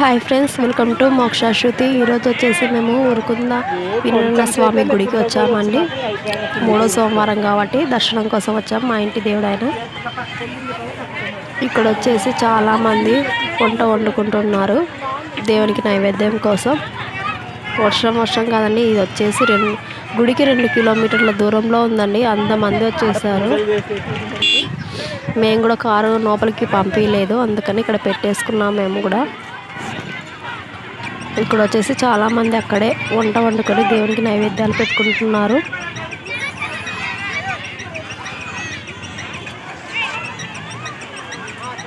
Hi friends welcome to Mokshashruti ఈరోజు వచ్చేసి మేము ఉరుకుంద వీరన్న స్వామి గుడికి వచ్చామండి. మూడో సోమవారం కాబట్టి దర్శనం కోసం వచ్చాము మా ఇంటి దేవుడు ఇక్కడ వచ్చేసి చాలామంది వంట వండుకుంటున్నారు దేవునికి నైవేద్యం కోసం. వర్షం వర్షం కాదండి ఇది వచ్చేసి రెండు గుడికి రెండు కిలోమీటర్ల దూరంలో ఉందండి అంతమంది వచ్చేసారు. మేము కూడా కారు లోపలికి పంపించలేదు అందుకని ఇక్కడ పెట్టేసుకున్నాం మేము కూడా. ఇక్కడ వచ్చేసి చాలామంది అక్కడే వంట వండుకొని దేవునికి నైవేద్యాలు పెట్టుకుంటున్నారు.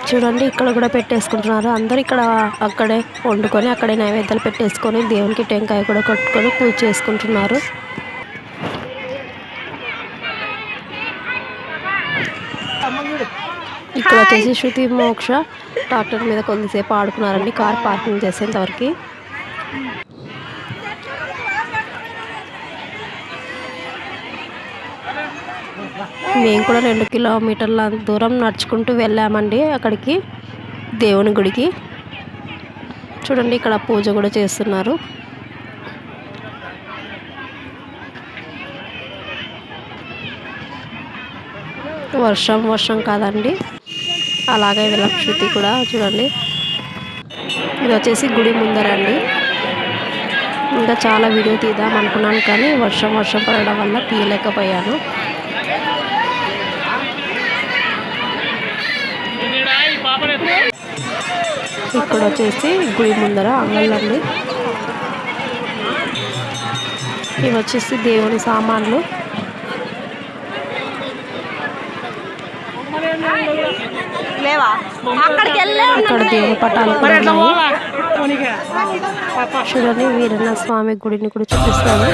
చూడండి ఇక్కడ కూడా పెట్టేసుకుంటున్నారు. అందరు ఇక్కడ అక్కడే వండుకొని అక్కడే నైవేద్యాలు పెట్టేసుకొని దేవునికి టెంకాయ కూడా కట్టుకొని పూజ చేసుకుంటున్నారు. ఇక్కడ వచ్చేసి శృతి మోక్ష ట్రాక్టర్ మీద కొద్దిసేపు ఆడుకున్నారండి. Car parking చేసేంతవరకు. మేము కూడా రెండు కిలోమీటర్ల దూరం నడుచుకుంటూ వెళ్ళామండి అక్కడికి దేవుని గుడికి. చూడండి ఇక్కడ పూజ కూడా చేస్తున్నారు. వర్షం వర్షం కాదండి. అలాగే విలక్షతి కూడా చూడండి. ఇది వచ్చేసి గుడి ముందరండి ఇంకా చాలా వీడియో తీద్దాం అనుకున్నాను కానీ వర్షం వర్షం పడడం వల్ల తీయలేకపోయాను. ఇక్కడ వచ్చేసి గుడి ముందర అంగళ్ళండి. ఇవి వచ్చేసి దేవుని సామాన్లు. లేవా? అక్కడికి ఇక్కడ దేవుని పటాలు. చూడండి వీరన్న స్వామి గుడిని కూడా చూపిస్తాను.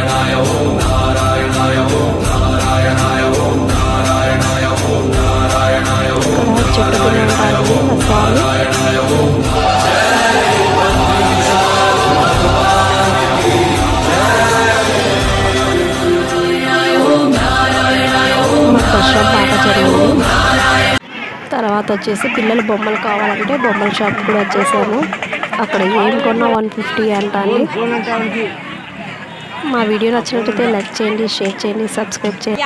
చెట్టు స్వామి. మాకు దర్శనం బాగా జరిగింది. తర్వాత వచ్చేసి పిల్లలు బొమ్మలు కావాలంటే బొమ్మల షాప్ కూడా వచ్చేసాము. అక్కడ ఏం కొన్నా వన్ ఫిఫ్టీ అంట అండి. మా వీడియో నచ్చినట్లయితే లైక్ చేయండి షేర్ చేయండి సబ్స్క్రైబ్ చేయండి.